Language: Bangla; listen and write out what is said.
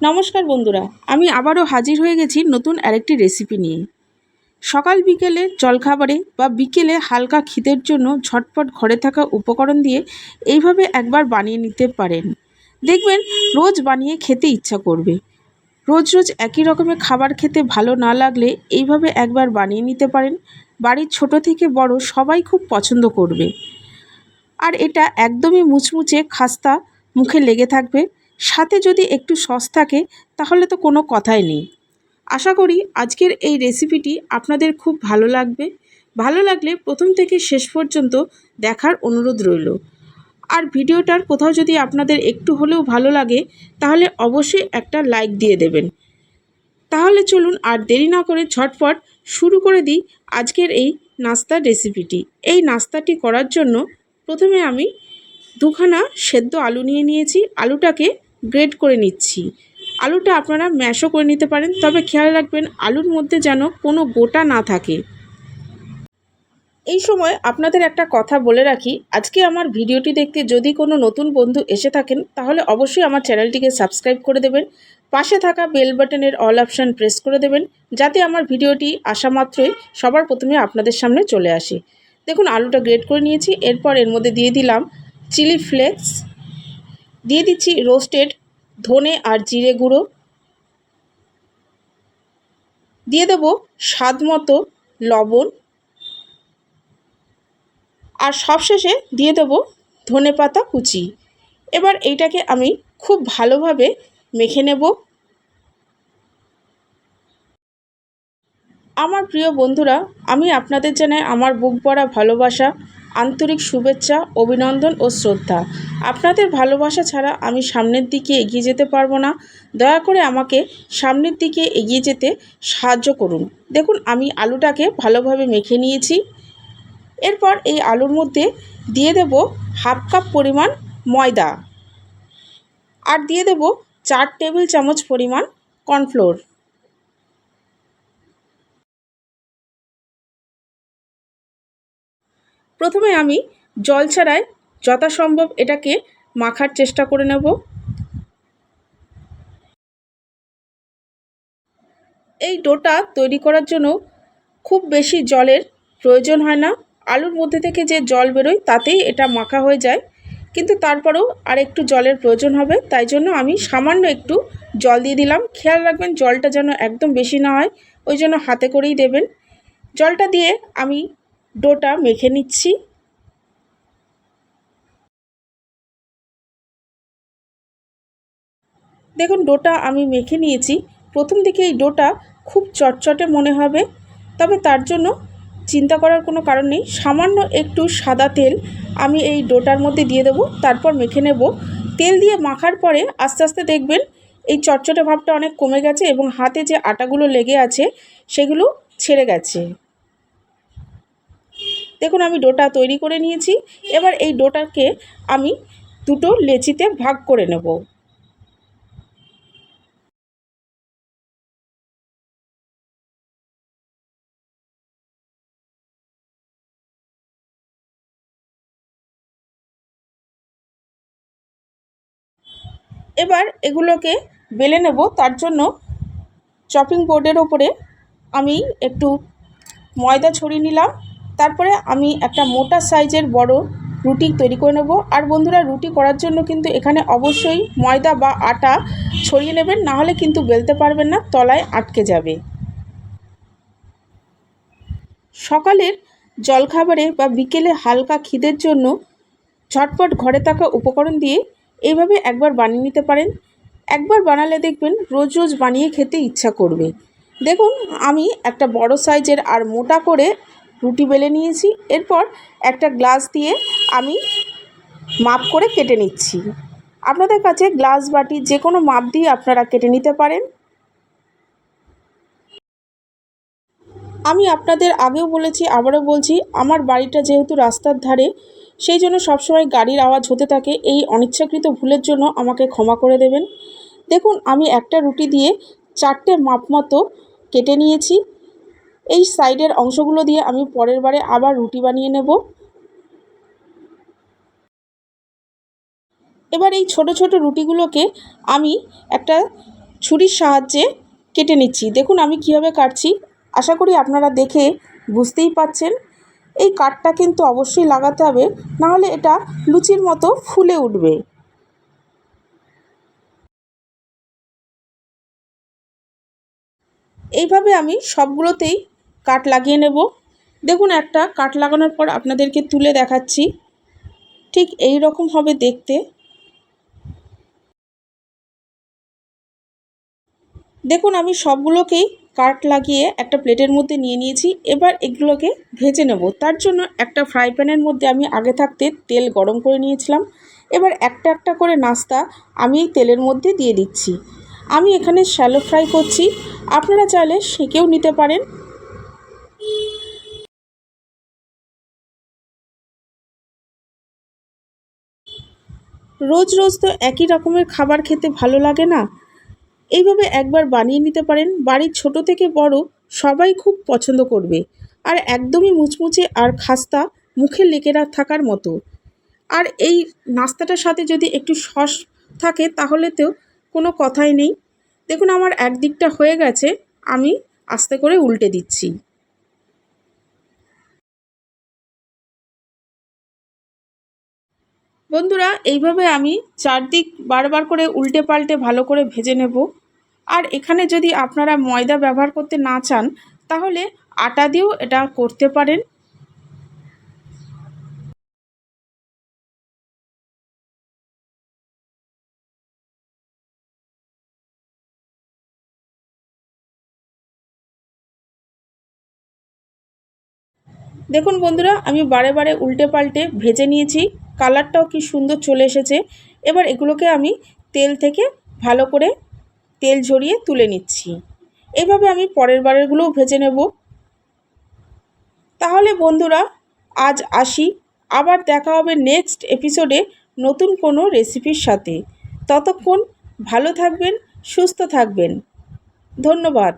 নমস্কার বন্ধুরা, আমি আবারও হাজির হয়ে গেছি নতুন আরেকটি রেসিপি নিয়ে। সকাল বিকেলে জলখাবারে বা বিকেলে হালকা খিদের জন্য ঝটপট ঘরে থাকা উপকরণ দিয়ে এইভাবে একবার বানিয়ে নিতে পারেন। দেখবেন, রোজ বানিয়ে খেতে ইচ্ছা করবে। রোজ রোজ একই রকমের খাবার খেতে ভালো না লাগলে এইভাবে একবার বানিয়ে নিতে পারেন। বাড়ির ছোট থেকে বড় সবাই খুব পছন্দ করবে। আর এটা একদমই মুচমুচে খাস্তা মুখে লেগে থাকবে। সাথে যদি একটু সস থাকে, তাহলে তো কোনো কথাই নেই। আশা করি আজকের এই রেসিপিটি আপনাদের খুব ভালো লাগবে। ভালো লাগলে প্রথম থেকে শেষ পর্যন্ত দেখার অনুরোধ রইল। আর ভিডিওটার কোথাও যদি আপনাদের একটু হলেও ভালো লাগে, তাহলে অবশ্যই একটা লাইক দিয়ে দেবেন। তাহলে চলুন আর দেরি না করে ঝটপট শুরু করে দিই আজকের এই নাস্তার রেসিপিটি। এই নাস্তাটি করার জন্য প্রথমে আমি দুখানা সেদ্ধ আলু নিয়ে নিয়েছি। আলুটাকে গ্রেড করে নিচ্ছি। আলুটা আপনারা ম্যাশও করে নিতে পারেন, তবে খেয়াল রাখবেন আলুর মধ্যে যেন কোনো গোটা না থাকে। এই সময় আপনাদের একটা কথা বলে রাখি, আজকে আমার ভিডিওটি দেখতে যদি কোনো নতুন বন্ধু এসে থাকেন, তাহলে অবশ্যই আমার চ্যানেলটিকে সাবস্ক্রাইব করে দেবেন, পাশে থাকা বেল বাটনের অল অপশান প্রেস করে দেবেন, যাতে আমার ভিডিওটি আসা মাত্রই সবার প্রথমে আপনাদের সামনে চলে আসে। দেখুন, আলুটা গ্রেড করে নিয়েছি, এরপর এর মধ্যে দিয়ে দিলাম চিলি ফ্লেক্স দিয়ে দিচ্ছি রোস্টেড ধনে আর জিরে গুঁড়ো। দিয়ে দেব স্বাদ মতো লবণ। আর সবশেষে দিয়ে দেব ধনে পাতা কুচি। এবার এইটাকে আমি খুব ভালোভাবে মেখে নেব। আমার প্রিয় বন্ধুরা, আমি আপনাদের জানাই আমার বুক ভরা ভালোবাসা। আন্তরিক শুভেচ্ছা, অভিনন্দন ও শ্রদ্ধা। আপনাদের ভালোবাসা ছাড়া আমি সামনের দিকে এগিয়ে যেতে পারব না। দয়া করে আমাকে সামনের দিকে এগিয়ে যেতে সাহায্য করুন। দেখুন, আমি আলুটাকে ভালোভাবে মেখে নিয়েছি। এরপর এই আলুর মধ্যে দিয়ে দেব হাফ কাপ পরিমাণ ময়দা। আর দিয়ে দেব চার টেবিল চামচ পরিমাণ কর্নফ্লোর। প্রথমে আমি জল ছাড়াই যথাসম্ভব এটাকে মাখার চেষ্টা করে নেব। এই ডোটা তৈরি করার জন্য খুব বেশি জলের প্রয়োজন হয় না। আলুর মধ্যে থেকে যে জল বেরোয় তাতেই এটা মাখা হয়ে যায়। কিন্তু তারপরেও আর একটু জলের প্রয়োজন হবে, তাই জন্য আমি সামান্য একটু জল দিয়ে দিলাম। খেয়াল রাখবেন জলটা যেন একদম বেশি না হয়, ওই জন্য হাতে করেই দেবেন। জলটা দিয়ে আমি ডোটা মেখে নিচ্ছি। দেখুন, ডোটা আমি মেখে নিয়েছি। প্রথম দিকে এই ডোটা খুব চটচটে মনে হবে, তবে তার জন্য চিন্তা করার কোনো কারণ নেই। সামান্য একটু সাদা তেল আমি এই ডোটার মধ্যে দিয়ে দেবো, তারপর মেখে নেব। তেল দিয়ে মাখার পরে আস্তে আস্তে দেখবেন এই চটচটে ভাবটা অনেক কমে গেছে এবং হাতে যে আটাগুলো লেগে আছে, সেগুলো ছেড়ে গেছে। দেখুন, আমি ডোটা তৈরি করে নিয়েছি। এবার এই ডোটাকে আমি দুটো লেচিতে ভাগ করে নেব। এবার এগুলোকে বেলে নেব। তার জন্য চপিং বোর্ডের ওপরে আমি একটু ময়দা ছড়িয়ে নিলাম। তারপরে আমি একটা মোটা সাইজের বড় রুটি তৈরি করে নেব। আর বন্ধুরা, রুটি করার জন্য কিন্তু এখানে অবশ্যই ময়দা বা আটা ছড়িয়ে নেবেন নাহলে কিন্তু বেলতে পারবেন না, তলায় আটকে যাবে। সকালের জলখাবারে বা বিকেলে হালকা খিদের জন্য ঝটপট ঘরে থাকা উপকরণ দিয়ে এইভাবে একবার বানিয়ে নিতে পারেন। একবার বানালে দেখবেন রোজ রোজ বানিয়ে খেতে ইচ্ছা করবে। দেখুন, আমি একটা বড় সাইজের আর মোটা করে রুটি বেলে নিয়েছি। এরপর একটা গ্লাস দিয়ে আমি মাপ করে কেটে নিচ্ছি। আপনাদের কাছে গ্লাস, বাটি, যে কোনো মাপ দিয়ে আপনারা কেটে নিতে পারেন। আমি আপনাদের আগেও বলেছি, আবারও বলছি, আমার বাড়িটা যেহেতু রাস্তার ধারে, সেই জন্য সবসময় গাড়ির আওয়াজ হতে থাকে। এই অনিচ্ছাকৃত ভুলের জন্য আমাকে ক্ষমা করে দেবেন। দেখুন, আমি একটা রুটি দিয়ে চারটে মাপ মতো কেটে নিয়েছি। এই সাইডের অংশগুলো দিয়ে আমি পরের বারে আবার রুটি বানিয়ে নেব। এবার এই ছোট ছোট রুটিগুলোকে আমি একটা ছুরির সাহায্যে কেটে নিচ্ছি। দেখুন আমি কীভাবে কাটছি। আশা করি আপনারা দেখে বুঝতেই পাচ্ছেন। এই কাঠটা কিন্তু অবশ্যই লাগাতে হবে নাহলে এটা লুচির মতো ফুলে উঠবে। এইভাবে আমি সবগুলোতেই কাট লাগিয়ে নেব। দেখুন, একটা কাট লাগানোর পর আপনাদেরকে তুলে দেখাচ্ছি। ঠিক এই রকম হবে দেখতে। দেখুন, আমি সবগুলোকেই কাট লাগিয়ে একটা প্লেটের মধ্যে নিয়ে নিয়েছি। এবার এগুলোকে ভেজে নেব। তার জন্য একটা ফ্রাই প্যানের মধ্যে আমি আগে থাকতে তেল গরম করে নিয়েছিলাম। এবার একটা একটা করে নাস্তা আমি এই তেলের মধ্যে দিয়ে দিচ্ছি। আমি এখানে শ্যালো ফ্রাই করছি। আপনারা চাইলে সেঁকেও নিতে পারেন। রোজ রোজ তো একই রকমের খাবার খেতে ভালো লাগে না। এইভাবে একবার বানিয়ে নিতে পারেন। বাড়ির ছোট থেকে বড় সবাই খুব পছন্দ করবে। আর একদমই মুচমুচে আর খাস্তা মুখে লেগে থাকার মতো। আর এই নাস্তাটার সাথে যদি একটু সস থাকে তাহলে তো কোনো কথাই নেই। দেখুন আমার একদিকটা হয়ে গেছে। আমি আস্তে করে উল্টে দিচ্ছি। বন্ধুরা, এইভাবে আমি চারদিক বারবার করে উল্টে পাল্টে ভালো করে ভেজে নেব। আর এখানে যদি আপনারা ময়দা ব্যবহার করতে না চান, তাহলে আটা দিয়েও এটা করতে পারেন। দেখুন বন্ধুরা, আমি বারে বারে উল্টে পাল্টে ভেজে নিয়েছি। কালারটাও কি সুন্দর চলে এসেছে। এবার এগুলোকে আমি তেল থেকে ভালো করে তেল ঝরিয়ে তুলে নিচ্ছি। এভাবে আমি পরের বারেরগুলোও ভেজে নেব। তাহলে বন্ধুরা, আজ আসি। আবার দেখা হবে নেক্সট এপিসোডে নতুন কোনো রেসিপির সাথে। ততক্ষণ ভালো থাকবেন, সুস্থ থাকবেন। ধন্যবাদ।